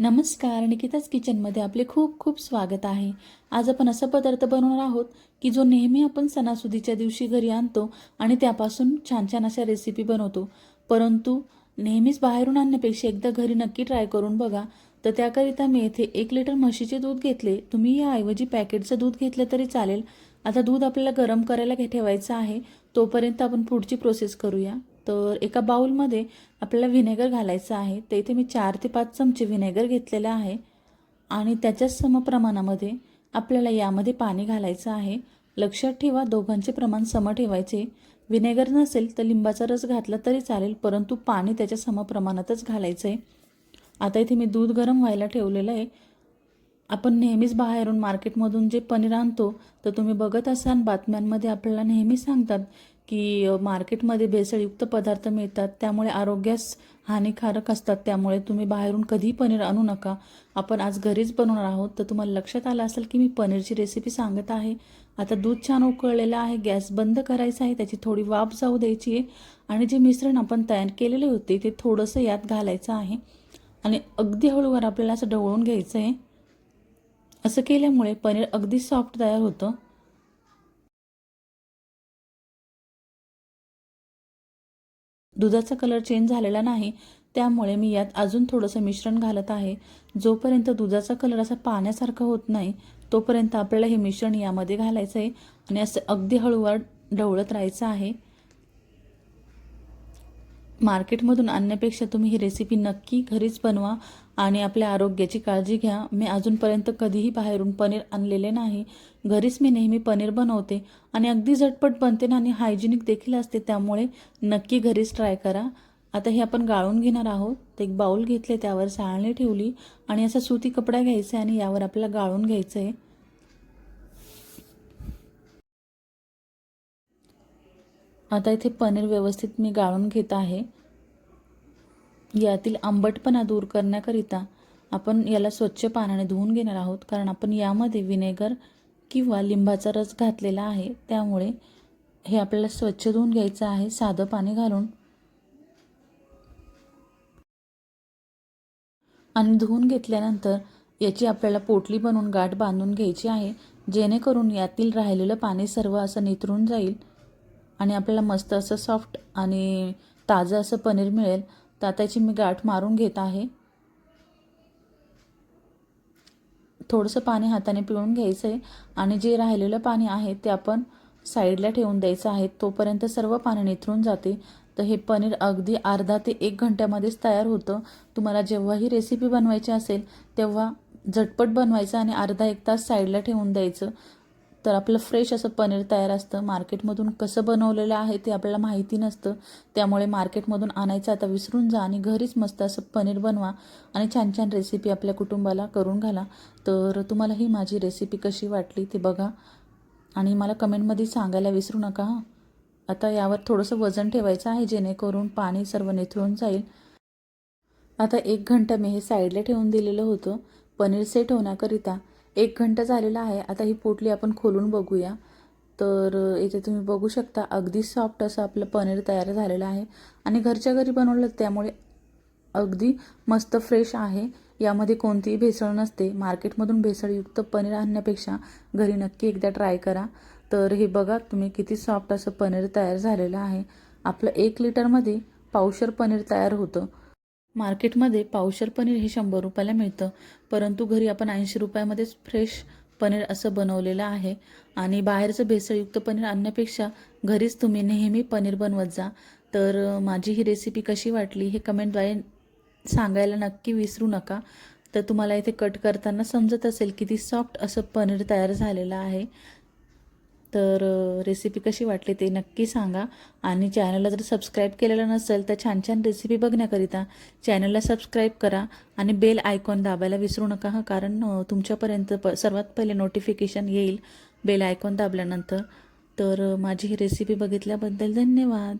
नमस्कार निकिताच किचनमध्ये आपले खूप खूप स्वागत आहे. आज आपण असा पदार्थ बनवणार आहोत की जो नेहमी आपण सणासुदीच्या दिवशी घरी आणतो आणि त्यापासून छान छान अशा रेसिपी बनवतो. परंतु नेहमीच बाहेरून आणण्यापेक्षा एकदा घरी नक्की ट्राय करून बघा. तर त्याकरिता मी येथे एक लिटर म्हशीचे दूध घेतले. तुम्ही याऐवजी पॅकेटचं दूध घेतलं तरी चालेल. आता दूध आपल्याला गरम करायला घे- ठेवायचं आहे. तोपर्यंत आपण पुढची प्रोसेस करूया. तर एका बाउलमध्ये आपल्याला व्हिनेगर घालायचं आहे. तर इथे मी चार ते पाच चमचे व्हिनेगर घेतलेलं आहे. आणि त्याच्याच समप्रमाणामध्ये आपल्याला यामध्ये पाणी घालायचं आहे. लक्षात ठेवा दोघांचे प्रमाण सम ठेवायचे. व्हिनेगर नसेल तर लिंबाचा रस घातला तरी चालेल परंतु पाणी त्याच्या समप्रमाणातच घालायचं आहे आता इथे मी दूध गरम व्हायला ठेवलेलं आहे. आपण नेहमीच बाहेरून मार्केटमधून जे पनीर आणतो तर तुम्ही बघत असाल बातम्यांमध्ये आपल्याला नेहमी सांगतात की मार्केटमध्ये भेसळयुक्त पदार्थ मिळतात त्यामुळे आरोग्यास हानिकारक असतात. त्यामुळे तुम्ही बाहेरून कधीही पनीर आणू नका. आपण आज घरीच बनवणार आहोत. तर तुम्हाला लक्षात आलं असेल की मी पनीरची रेसिपी सांगत आहे. आता दूध छान उकळलेलं आहे. गॅस बंद करायचा आहे. त्याची थोडी वाफ जाऊ द्यायची आहे. आणि जे मिश्रण आपण तयार केलेले होते ते थोडंसं यात घालायचं आहे. आणि अगदी हळूवार आपल्याला असं ढवळून घ्यायचं आहे असं केल्यामुळे पनीर अगदी सॉफ्ट तयार होतं. दुधाचा कलर चेंज झालेला नाही त्यामुळे मी यात अजून थोडंसं मिश्रण घालत आहे. जोपर्यंत दुधाचा कलर असा पाण्यासारखा होत नाही तोपर्यंत आपल्याला हे मिश्रण यामध्ये घालायचं आहे आणि असं अगदी हळूवार ढवळत राहायचं आहे. मार्केटमधून आणण्यापेक्षा तुम्ही ही रेसिपी नक्की घरीच बनवा आणि आपल्या आरोग्याची काळजी घ्या. मी अजूनपर्यंत कधीही बाहेरून पनीर आणलेले नाही. घरीच मी नेहमी पनीर बनवते आणि अगदी झटपट बनते ना आणि हायजिनिक देखील असते त्यामुळे नक्की घरीच ट्राय करा. आता हे आपण गाळून घेणार आहोत. एक बाऊल घेतले त्यावर साळणी ठेवली आणि असा सुती कपडा घ्यायचा आहे आणि यावर आपल्याला गाळून घ्यायचं आहे आता इथे पनीर व्यवस्थित मी गाळून घेत आहे. यातील आंबटपणा दूर करण्याकरिता आपण याला स्वच्छ पाण्याने धुवून घेणार आहोत. कारण आपण यामध्ये विनेगर किंवा लिंबाचा रस घातलेला आहे. त्यामुळे हे आपल्याला स्वच्छ धुवून घ्यायचं आहे. साधं पाणी घालून. आणि धुवून घेतल्यानंतर याची आपल्याला पोटली बनवून गाठ बांधून घ्यायची आहे. जेणेकरून यातील राहिलेलं पाणी सर्व असं निथरून जाईल. आणि आपल्याला मस्त असं सॉफ्ट आणि ताजं असं पनीर मिळेल. तर त्याची मी गाठ मारून घेत आहे. थोडंसं पाणी हाताने पिळून घ्यायचं आहे आणि जे राहिलेलं पाणी आहे ते आपण साईडला ठेवून द्यायचं आहे. तोपर्यंत सर्व पाणी निथरून जाते. तर हे पनीर अगदी अर्धा ते एक घंट्यामध्येच तयार होतं. तुम्हाला जेव्हा ही रेसिपी बनवायची असेल तेव्हा झटपट बनवायचं आणि अर्धा एक तास साईडला ठेवून द्यायचं. तर आपलं फ्रेश असं पनीर तयार असतं. मार्केटमधून कसं बनवलेलं आहे ते आपल्याला माहिती नसतं. त्यामुळे मार्केटमधून आणायचं आता विसरून जा आणि घरीच मस्त असं पनीर बनवा आणि छान छान रेसिपी आपल्या कुटुंबाला करून घाला. तर तुम्हाला ही माझी रेसिपी कशी वाटली ते बघा. आणि मला कमेंटमध्ये सांगायला विसरू नका हां. आता यावर थोडंसं वजन ठेवायचं आहे जेणेकरून पाणी सर्व निथळून जाईल. आता एक घंटा मी हे साईडला ठेवून दिलेलं होतं. पनीर सेट होण्याकरिता एक घंटा झालेला आहे. आता ही पोटली आपण खोलून बघूया. तर इथे तुम्ही बघू शकता अगदी सॉफ्ट असं आपलं पनीर तयार झालेलं आहे. आणि घरच्या घरी बनवलं त्यामुळे अगदी मस्त फ्रेश आहे. यामध्ये कोणतीही भेसळ नसते. मार्केटमधून भेसळयुक्त पनीर आणण्यापेक्षा घरी नक्की एकदा ट्राय करा. तर हे बघा तुम्ही किती सॉफ्ट असं पनीर तयार झालेलं आहे. आपलं एक लिटरमध्ये पावशर पनीर तयार होतं. मार्केटमध्ये पावशर पनीर हे शंभर रुपयाला मिळतं. परंतु घरी आपण ऐंशी रुपयामध्येच फ्रेश पनीर असं बनवलेलं आहे. आणि बाहेरचं भेसळयुक्त पनीर आणण्यापेक्षा घरीच तुम्ही नेहमी पनीर बनवत जा. तर माझी ही रेसिपी कशी वाटली हे कमेंटद्वारे सांगायला नक्की विसरू नका. तर तुम्हाला इथे कट करताना समजत असेल किती सॉफ्ट असं पनीर तयार झालेलं आहे. तर रेसिपी कशी वाटली ते नक्की सांगा. आणि चॅनलला जर सबस्क्राईब केलेलं नसेल तर छान छान रेसिपी बघण्याकरिता चॅनलला सबस्क्राईब करा आणि बेल आयकॉन दाबायला विसरू नका हा. कारण तुमच्यापर्यंत प सर्वात पहिले नोटिफिकेशन येईल बेल आयकॉन दाबल्यानंतर. तर माझी ही रेसिपी बघितल्याबद्दल धन्यवाद.